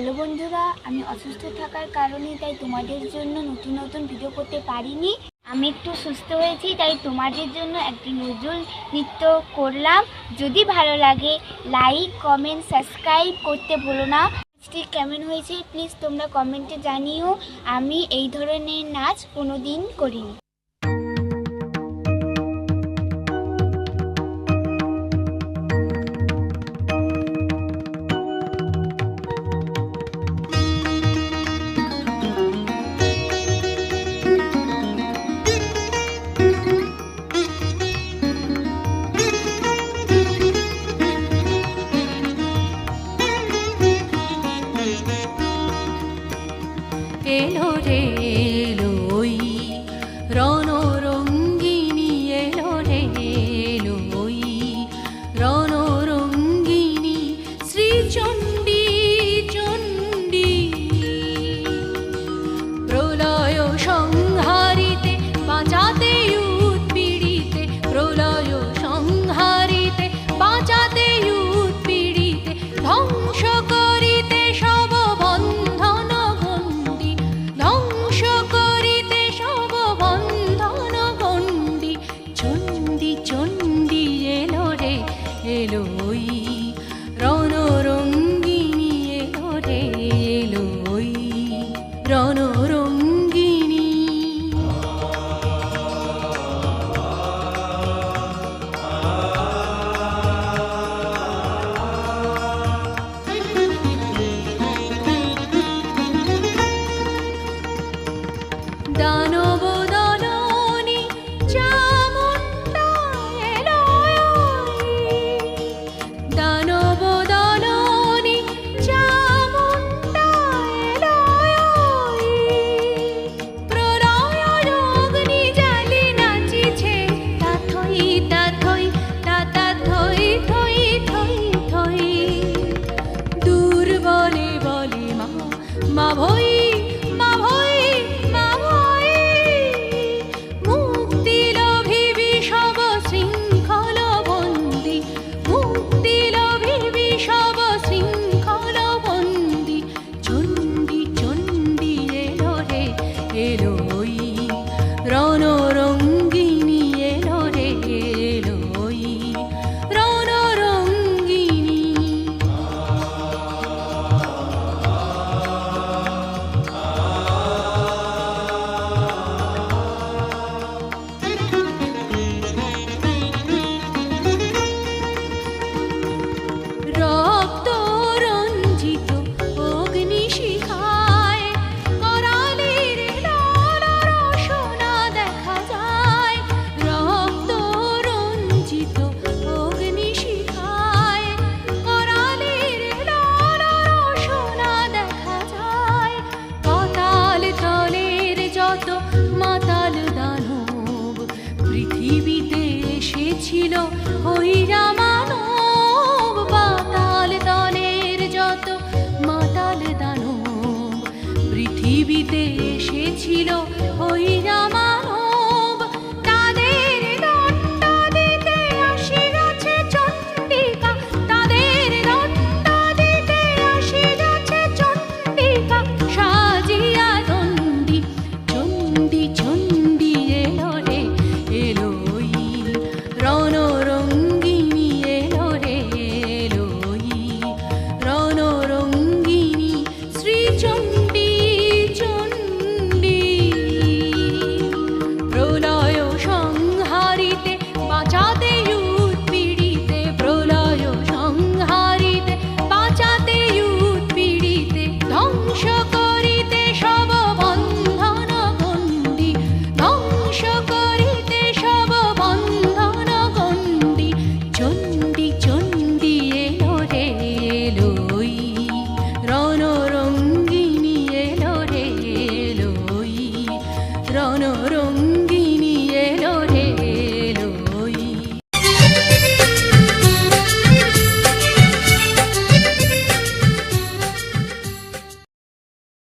Hello বন্ধুরা, আমি অসুস্থ থাকার কারণে তাই তোমাদের জন্য নতুন নতুন ভিডিও করতে পারিনি। আমি একটু সুস্থ হয়েছি, তাই তোমাদের জন্য একটি নজরুল নৃত্য করলাম। যদি ভালো লাগে লাইক কমেন্ট সাবস্ক্রাইব করতে ভুলো না। আজকে কেমন হয়েছে প্লিজ তোমরা কমেন্টে জানিও। আমি এই ধরনের নাচ কোনো দিন করিনি। কেন রে ভই Hallelujah. ছিল ওই রামা